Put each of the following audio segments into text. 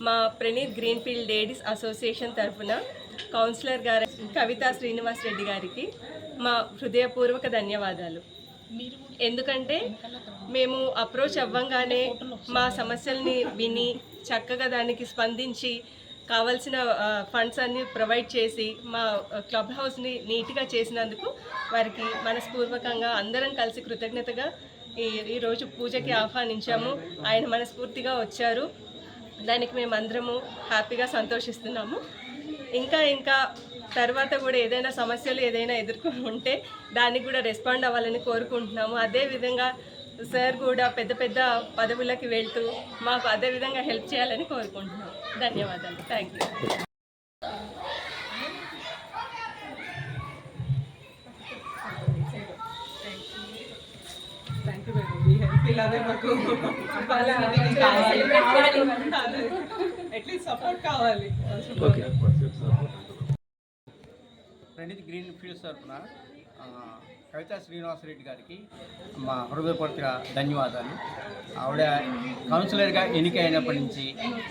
మా Praneeth Greenfield ladies association తరఫున councillor గారు కవితా శ్రీనివాస్ రెడ్డి గారికి మా హృదయపూర్వక ధన్యవాదాలు. ఎందుకంటే మేము అప్రోచ్ అవ్వంగానే మా సమస్యల్ని విని చక్కగా దానికి స్పందించి కావలసిన ఫండ్స్ అన్ని ప్రొవైడ్ చేసి మా క్లబ్ హౌస్ని నీట్గా చేసినందుకు వారికి మనస్పూర్వకంగా అందరం కలిసి కృతజ్ఞతగా ఈ ఈరోజు పూజకి ఆహ్వానించాము. ఆయన మనస్ఫూర్తిగా వచ్చారు. దానికి మేము అందరము హ్యాపీగా సంతోషిస్తున్నాము. ఇంకా ఇంకా తర్వాత కూడా ఏదైనా సమస్యలు ఏదైనా ఎదుర్కొని ఉంటే దానికి కూడా రెస్పాండ్ అవ్వాలని కోరుకుంటున్నాము. అదేవిధంగా సార్ కూడా పెద్ద పెద్ద పదవులకి వెళ్తూ మాకు అదే విధంగా హెల్ప్ చేయాలని కోరుకుంటున్నాం ధన్యవాదాలు. థ్యాంక్ యూ ఇలాగే మాకు అట్లీస్ట్ సపోర్ట్ కావాలి. ఓకే. ప్రణీత్ గ్రీన్ ఫీల్డ్స్ తరఫున ఆ, కవితా శ్రీనివాసరెడ్డి గారికి మా హృదయపూర్వక ధన్యవాదాలు. ఆవిడ కౌన్సిలర్గా ఎన్నికైనప్పటి నుంచి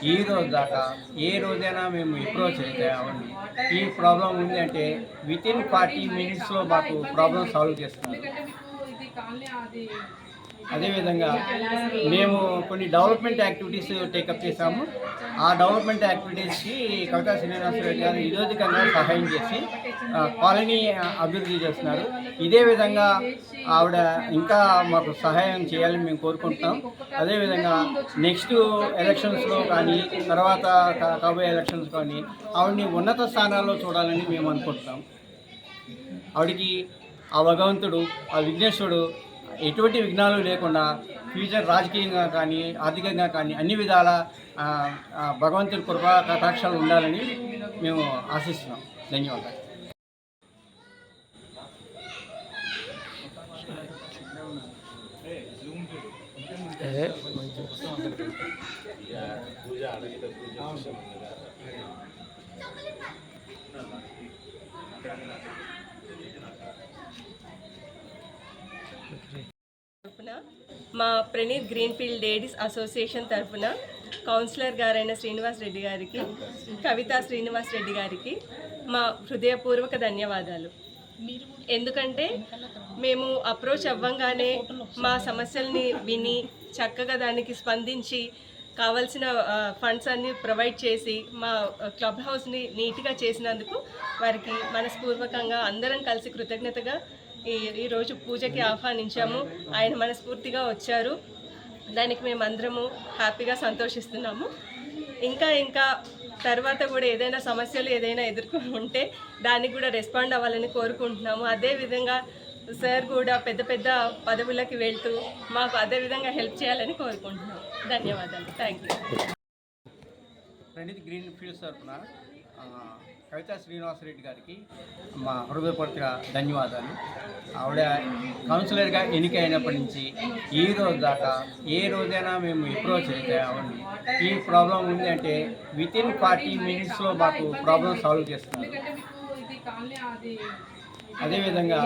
ఈ రోజు దాకా ఏ రోజైనా మేము అప్రోచ్ అయితే ఆవిడని ఈ ప్రాబ్లం ఉంది అంటే విత్ ఇన్ ఫార్టీ మినిట్స్లో మాకు ప్రాబ్లం సాల్వ్ చేస్తున్నారు. అదేవిధంగా మేము కొన్ని డెవలప్మెంట్ యాక్టివిటీస్ టేకప్ చేశాము. ఆ డెవలప్మెంట్ యాక్టివిటీస్కి కవితా శ్రీనివాసరెడ్డి గారు నిరోధకంగా సహాయం చేసి కాలనీ అభివృద్ధి చేస్తున్నారు. ఇదే విధంగా ఆవిడ ఇంకా మాకు సహాయం చేయాలని మేము కోరుకుంటున్నాం. అదేవిధంగా నెక్స్ట్ ఎలక్షన్స్లో కానీ తర్వాత కాబోయే ఎలక్షన్స్ కానీ ఆవిడని ఉన్నత స్థానాల్లో చూడాలని మేము అనుకుంటున్నాం. ఆవిడకి ఆ భగవంతుడు ఆ విఘ్నేశ్వరుడు ఎటువంటి విఘ్నాలు లేకుండా ఫ్యూచర్ రాజకీయంగా కానీ ఆర్థికంగా కానీ అన్ని విధాల భగవంతుడి కృపా కటాక్షాలు ఉండాలని మేము ఆశిస్తున్నాం. ధన్యవాదాలు. తరఫున మా ప్రణీత్ గ్రీన్ఫీల్డ్ లేడీస్ అసోసియేషన్ తరఫున కౌన్సిలర్ గారైన శ్రీనివాస్ రెడ్డి గారికి కవితా శ్రీనివాస్ రెడ్డి గారికి మా హృదయపూర్వక ధన్యవాదాలు. ఎందుకంటే మేము అప్రోచ్ అవ్వంగానే మా సమస్యల్ని విని చక్కగా దానికి స్పందించి కావలసిన ఫండ్స్ అన్ని ప్రొవైడ్ చేసి మా క్లబ్ హౌస్ని నీట్గా చేసినందుకు వారికి మనస్పూర్వకంగా అందరం కలిసి కృతజ్ఞతగా ఈరోజు పూజకి ఆహ్వానించాము. ఆయన మనస్ఫూర్తిగా వచ్చారు. దానికి మేము అందరము హ్యాపీగా సంతోషిస్తున్నాము. ఇంకా ఇంకా తర్వాత కూడా ఏదైనా సమస్యలు ఏదైనా ఎదుర్కొని ఉంటే దానికి కూడా రెస్పాండ్ అవ్వాలని కోరుకుంటున్నాము. అదేవిధంగా సార్ కూడా పెద్ద పెద్ద పదవులకి వెళ్తూ మాకు అదే విధంగా హెల్ప్ చేయాలని కోరుకుంటున్నాం ధన్యవాదాలు. థ్యాంక్ యూ గ్రీన్ ఫీల్డ్స్ తరఫున కవితా శ్రీనివాసరెడ్డి గారికి మా హృదయపూర్వక ధన్యవాదాలు. ఆవిడ కౌన్సిలర్గా ఎన్నికైనప్పటి నుంచి ఈ రోజు దాకా ఏ రోజైనా మేము అప్రోచ్ అయితే ఆవిడని ఈ ప్రాబ్లం ఉంది అంటే వితిన్ ఫార్టీ మినిట్స్లో మాకు ప్రాబ్లం సాల్వ్ చేస్తున్నారు. అదేవిధంగా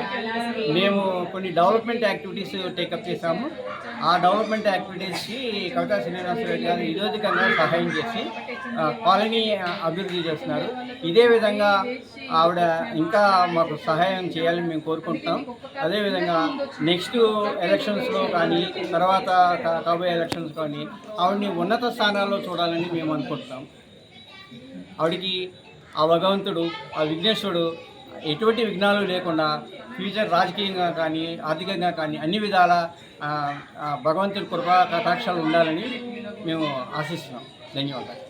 మేము కొన్ని డెవలప్మెంట్ యాక్టివిటీస్ టేకప్ చేశాము. ఆ డెవలప్మెంట్ యాక్టివిటీస్కి కవితా శ్రీనివాసరెడ్డి గారు నిరోధకంగా సహాయం చేసి కాలనీ అభివృద్ధి చేస్తున్నారు. ఇదే విధంగా ఆవిడ ఇంకా మాకు సహాయం చేయాలని మేము కోరుకుంటున్నాం. అదేవిధంగా నెక్స్ట్ ఎలక్షన్స్లో కానీ తర్వాత కాబోయే ఎలక్షన్స్ కానీ ఆవిడని ఉన్నత స్థానాల్లో చూడాలని మేము అనుకుంటున్నాం. ఆవిడకి ఆ భగవంతుడు ఆ విఘ్నేశ్వరుడు ఎటువంటి విఘ్నాలు లేకుండా ఫ్యూచర్ రాజకీయంగా కానీ ఆర్థికంగా కానీ అన్ని విధాల భగవంతుడి కృపా కటాక్షాలు ఉండాలని మేము ఆశిస్తున్నాం. ధన్యవాదాలు.